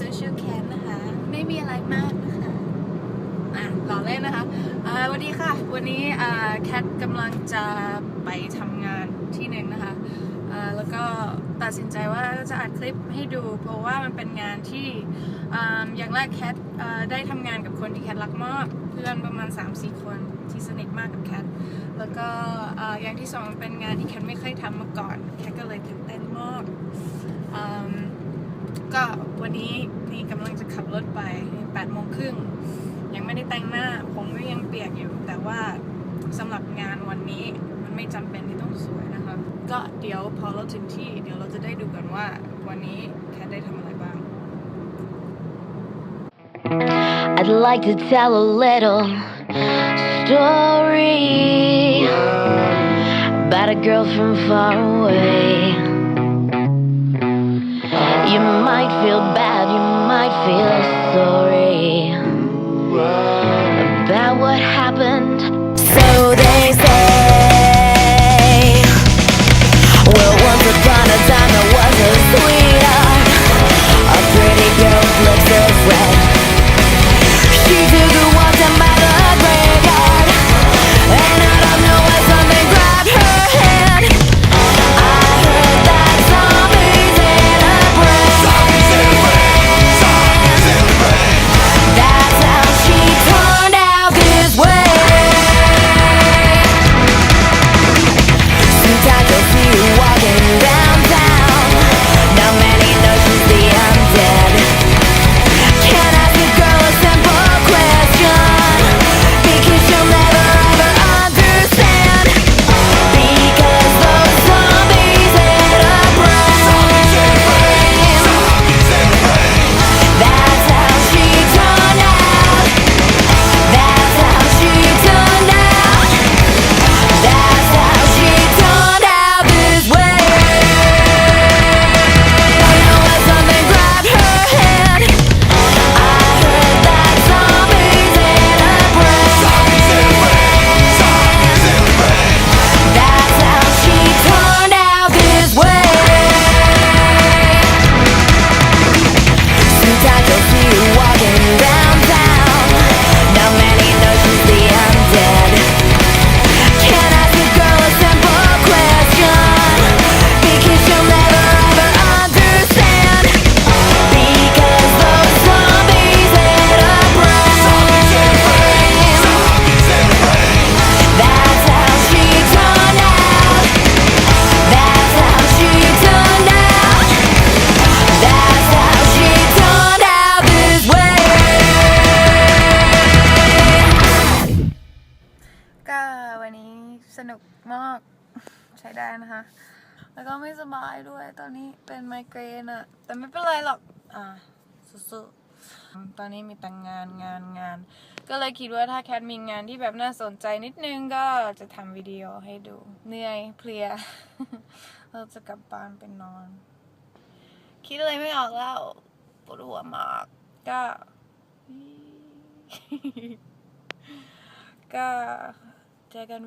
social cat นะคะ ไม่มีอะไรมากนะคะ อะรอเล่นนะคะสวัสดีค่ะ วันนี้แคทกำลังจะไปทำงานที่หนึ่งนะคะแล้วก็ตัดสินใจว่าจะอัดคลิปให้ดู เพราะว่ามันเป็นงานที่อย่างแรกแคทได้ทำงานกับคนที่แคทรักมากเพื่อนประมาณ 3-4 คนที่สนิทมากกับแคทแล้วก็อย่างที่สองเป็นงานที่แคทไม่เคยทำมาก่อน แคทก็เลยตื่นเต้นมากก็ วันนี้นี่กำลังจะขับรถไป8โมงครึ่งยังไม่ได้แต่งหน้า ผมก็ยังเปียกอยู่ แต่ว่าสำหรับงานวันนี้มันไม่จำเป็นที่ต้องสวยนะคะก็เดี๋ยวพอเราถึงที่เดี๋ยวเราจะได้ดูกันว่าวันนี้แคทได้ทำอะไรบ้าง I'd like to tell a little story about a girl from far away. You might feel bad, you might feel sorry สนุกมากใช้ได้นะคะ แล้วก็ไม่สบายด้วยตอนนี้เป็นไมเกรนอะแต่ไม่เป็นไรหรอก อ่าสู้ๆตอนนี้มีแต่งงานงานงาน ก็เลยคิดว่าถ้าแคทมีงานที่แบบน่าสนใจนิดนึงก็จะทำวิดีโอให้ดู เหนื่อยเพลีย เราจะกลับบ้านไปนอน คิดอะไรไม่ออกแล้วปวดหัวมาก ก็ ก็ เจอกัน